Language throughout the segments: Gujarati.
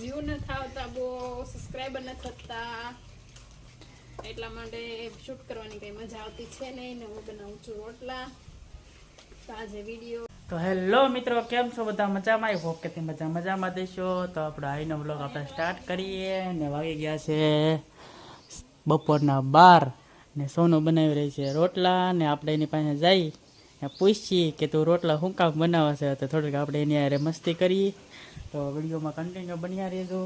વ્યૂ નથી આવતા, બહુ સબસ્ક્રાઈબર નથી થતા. એટલા માટે શૂટ કરવાની કઈ મજા આવતી છે નહીં ને હું બનાવું છું રોટલા. તો આજે વીડિયો તો હેલો મિત્રો, કેમ છો બધા? મજામાં? હોપ કે તમે મજા મજામાં દેશો. તો આપણે આઈનો બ્લોગ આપણે સ્ટાર્ટ કરીએ ને વાગી ગયા છે બપોરના બાર ને સોનું બનાવી રહી છે રોટલા ને આપણે એની પાસે જઈ પૂછીએ કે તું રોટલા શું કામ બનાવે છે તો થોડીક આપણે એની હારે મસ્તી કરીએ. તો વિડીયોમાં કન્ટિન્યુ બન્યા રહેજો.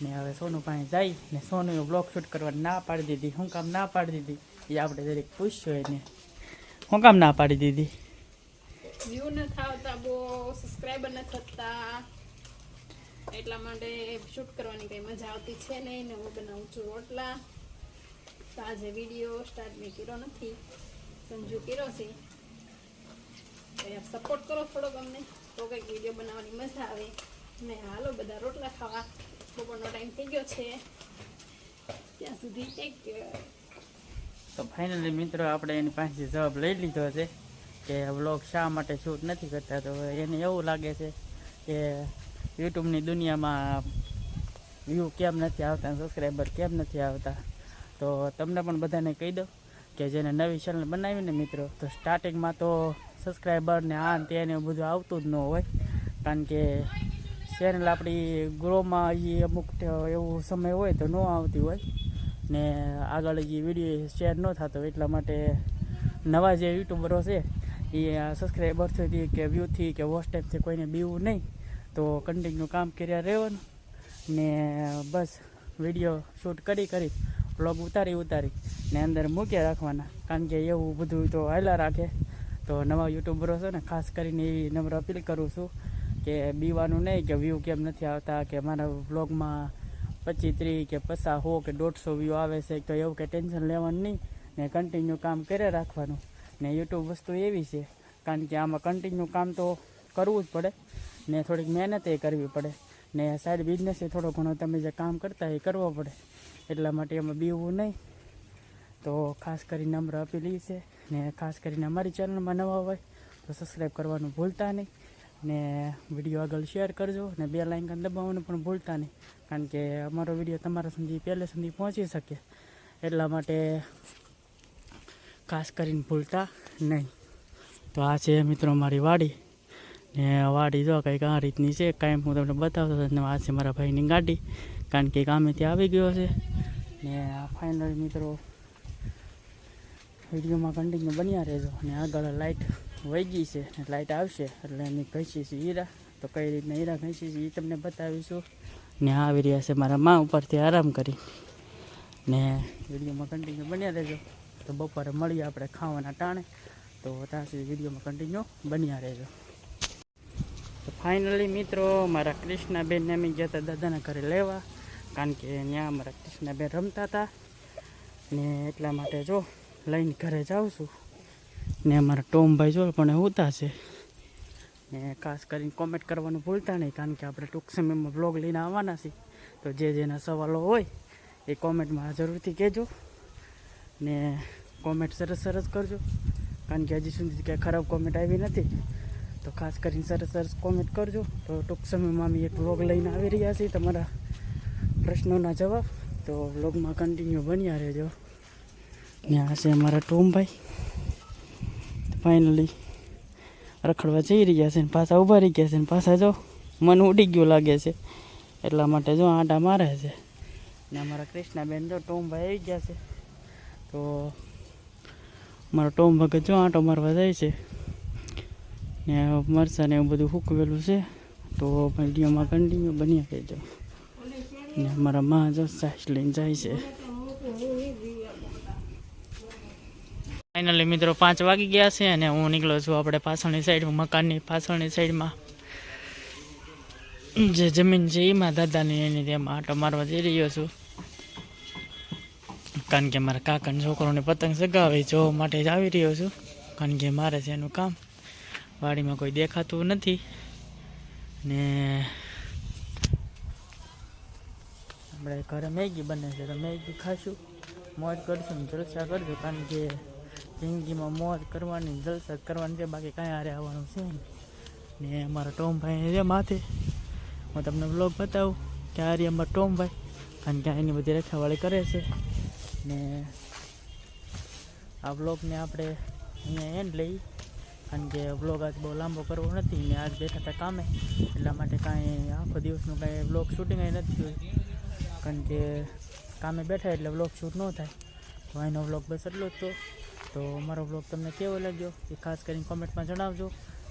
ને હવે સોનું પાસે જાય ને સોનું બ્લોગ શૂટ કરવા ના પાડી દીધી. શું કામ ના પાડી દીધી? એ આપણે દરેક પૂછ્યું એને શું કામ ના પાડી દીધી? વ્યૂ ન થાવતા બહુ સબસ્ક્રાઈબર ન થતા. એટલા માટે શૂટ કરવાની કંઈ મજા આવતી છે નહીં ને હું બનાવું રોટલા. આજે વીડિયો સ્ટાર્ટ મેં કર્યો નથી. સંજુ કર્યો છે. તો સપોર્ટ કરો થોડોક અમને. તો કંઈક વીડિયો બનાવવાની મજા આવે. ને હાલો, બધા રોટલા ખાવા. બપોરનો ટાઈમ થઈ ગયો છે. ત્યાં સુધી એક તો ફાઇનલી મિત્રો, આપણે એની પાસેથી જવાબ લઈ લીધો છે કે વ્લોગ શા માટે શૂટ નથી કરતા. તો એને એવું લાગે છે કે યુટ્યુબની દુનિયામાં વ્યૂ કેમ નથી આવતા સબસ્ક્રાઈબર કેમ નથી આવતા. તો તમને પણ બધાને કહી દો કે જેને નવી ચેનલ બનાવીને મિત્રો, તો સ્ટાર્ટિંગમાં તો સબસ્ક્રાઈબર ને આ તે ને બધું આવતું જ ન હોય. કારણ કે ચેનલ આપણી ગ્રોમાં એ અમુક એવો સમય હોય તો ન આવતી હોય. ને આગળ એ વીડિયો શેર ન થતો એટલા માટે નવા જે યુટ્યુબરો છે એ સબસ્ક્રાઈબરથી કે વ્યૂથી કે વોટ્સએપથી કોઈને બીવું નહીં. તો કન્ટિન્યુ કામ કર્યા રહેવાનું. ને બસ વીડિયો શૂટ કરી કરી બ્લોગ ઉતારી ઉતારી ને અંદર મૂક્યા રાખવાના. કારણ કે એવું બધું તો હાલા રાખે. તો નવા યુટ્યુબરો છે ને, ખાસ કરીને એવી નમ્ર અપીલ કરું છું કે બીવાનું નહીં, કે વ્યૂ કેમ નથી આવતા, કે મારા બ્લોગમાં પચીસ ત્રીસ કે પચાસ હો કે દોઢસો વ્યૂ આવે છે, તો એવું કે ટેન્શન લેવાનું નહીં ને કન્ટિન્યુ કામ કરે રાખવાનું. ને યુટ્યુબ વસ્તુ એવી છે, કારણ કે આમાં કન્ટિન્યુ કામ તો કરવું જ પડે ને થોડીક મહેનત એ કરવી પડે ને સાઈડ બિઝનેસ એ થોડો ઘણો તમે જે કામ કરતા એ કરવો પડે. એટલા માટે એમાં બીવું નહીં. તો ખાસ કરીને નમ્ર અપીલ એ છે. ને ખાસ કરીને અમારી ચેનલમાં નવા હોય તો સબસ્ક્રાઈબ કરવાનું ભૂલતા નહીં. ને વીડિયો આગળ શેર કરજો ને બે લાઇકન દબાવવાનું પણ ભૂલતા નહીં. કારણ કે અમારો વીડિયો તમારા સુધી, પહેલે સુધી પહોંચી શકે. એટલા માટે ખાસ કરીને ભૂલતા નહીં. તો આ છે મિત્રો મારી વાડી. ને વાડી જો કંઈક આ રીતની છે, કાંઈ હું તમને બતાવતો હતો આ છે મારા ભાઈની ગાડી. કારણ કે કામે ત્યાં આવી ગયો છે. ને ફાઇનલ મિત્રો વિડીયોમાં કન્ટિન્યુ બન્યા રહેજો. અને આગળ લાઇટ વહી ગઈ છે લાઇટ આવશે. એટલે અમે ઘસી છે હીરા. તો કઈ રીતના હીરા ઘસી છે એ તમને બતાવીશું. ને આવી રહ્યા છે મારા મા ઉપરથી આરામ કરી. ને વિડીયોમાં કન્ટિન્યુ બન્યા રહેજો. તો બપોરે મળીએ આપણે ખાવાના ટાણે. તો ત્યાં સુધી વિડીયોમાં કન્ટિન્યુ બન્યા રહેજો. તો ફાઇનલી મિત્રો, મારા કૃષ્ણાબેનને અમે ગયા હતા દાદાના ઘરે લેવા. કારણ કે ત્યાં મારા કૃષ્ણાબેન રમતા હતા. ને એટલા માટે જો લઈને ઘરે જાઉં છું. ને અમારા ટોમભાઈ જો પણ હોતા છે. ને ખાસ કરીને કોમેન્ટ કરવાનું ભૂલતા નહીં, કારણ કે આપણે ટૂંક સમયમાં બ્લોગ લઈને આવવાના છીએ. તો જે જેના સવાલો હોય એ કોમેન્ટમાં જરૂરથી કહેજો. ને કોમેન્ટ સરસ સરસ કરજો. કારણ કે હજી સુધી ક્યાંય ખરાબ કોમેન્ટ આવી નથી. તો ખાસ કરીને સરસ સરસ કોમેન્ટ કરજો. તો ટૂંક સમયમાં અમે એક વ્લોગ લઈને આવી રહ્યા છીએ તમારા પ્રશ્નોના જવાબ. તો વ્લોગમાં કન્ટિન્યુ બન્યા રહેજો. આ છે અમારા ટોમભાઈ. ફાઇનલી રખડવા જઈ રહ્યા છે ને પાછા ઊભા રહી ગયા છે ને પાછા જો મન ઉડી ગયું લાગે છે. એટલા માટે જો આંટા મારે છે. ને અમારા કૃષ્ણાબેન જો ટોમભાઈ આવી ગયા છે. તો મારો ટોમ ભગત જો આંટો મારવા જાય છે. ને મરચાં ને એવું બધું સૂકવેલું છે. તો વિડીયોમાં કન્ટિન્યુ બની રહેજો. ને અમારા મા જો સાઈસ લઈને જાય છે. ફાઇનલી મિત્રો, પાંચ વાગી ગયા છે અને હું નીકળ્યો છું આપણે પાછળની સાઈડમાં મકાનની પાછળની સાઈડમાં જે જમીન છે એમાં દાદાની, એની તેમાં આંટો મારવા જઈ રહ્યો છું. કારણ કે મારા કાકાના છોકરોને પતંગ સગાવે જોવા માટે જ આવી રહ્યો છું. કારણ કે મારે છે એનું કામ. વાડીમાં કોઈ દેખાતું નથી. ને આપણે ઘરે મેગી બને છે, તો મેગી ખાશું. મોજ કરશું જલસા કરજો કારણ કે જિંદગીમાં મોજ કરવાની, જલસા કરવાની છે બાકી કાંઈ હારે આવવાનું છે ને અમારા ટોમભાઈ છે માથે. હું તમને વ્લોગ બતાવું કે આ રહી અમારા ટોમભાઈ, કારણ કે એની બધી રખાવાળી કરે છે. ને આ વ્લોગને આપણે અહીંયા એન્ડ લઈ, કારણ કે વ્લોગ આજ બહુ લાંબો કરવો નથી ને આજ બેઠા હતા કામે, એટલા માટે કાંઈ આખો દિવસનું કાંઈ વ્લોગ શૂટિંગ નથી થયું કારણ કે કામે બેઠા એટલે વ્લોગ શૂટ ન થાય. તો અહીંનો વ્લોગ બસ એટલો જ તો. તો મારો વ્લોગ તમને કેવો લાગ્યો એ ખાસ કરીને કોમેન્ટમાં જણાવજો.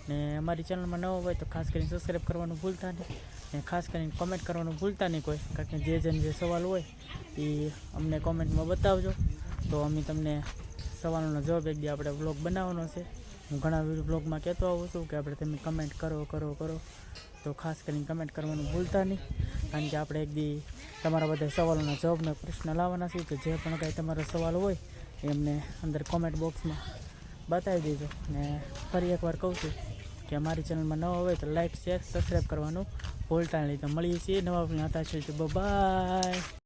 ને અમારી ચેનલમાં નવો હોય તો ખાસ કરીને સબસ્ક્રાઈબ કરવાનું ભૂલતા નહીં. ને ખાસ કરીને કોમેન્ટ કરવાનું ભૂલતા નહીં કોઈ, કારણ કે જે જેને જે સવાલ હોય એ અમને કોમેન્ટમાં બતાવજો. તો અમે તમને સવાલોનો જવાબ એક દી આપણે વ્લોગ બનાવવાનો છે. હું ઘણા વ્લોગમાં કહેતો આવું છું કે આપણે તમે કમેન્ટ કરો કરો કરો. તો ખાસ કરીને કમેન્ટ કરવાનું ભૂલતા નહીં, કારણ કે આપણે એક દી તમારા બધા સવાલોના જવાબના પ્રશ્ન લાવવાના છીએ તો જે પણ કાંઈ તમારો સવાલ હોય એ અમને અંદર કોમેન્ટ બોક્સમાં બતાવી દેજો ને ફરી એકવાર કહું છું કે અમારી ચેનલમાં નવા હોય તો લાઇક શેર સબસ્ક્રાઈબ કરવાનું ભૂલતા નહીં. તો મળીએ છીએ નવા હતા છે બાય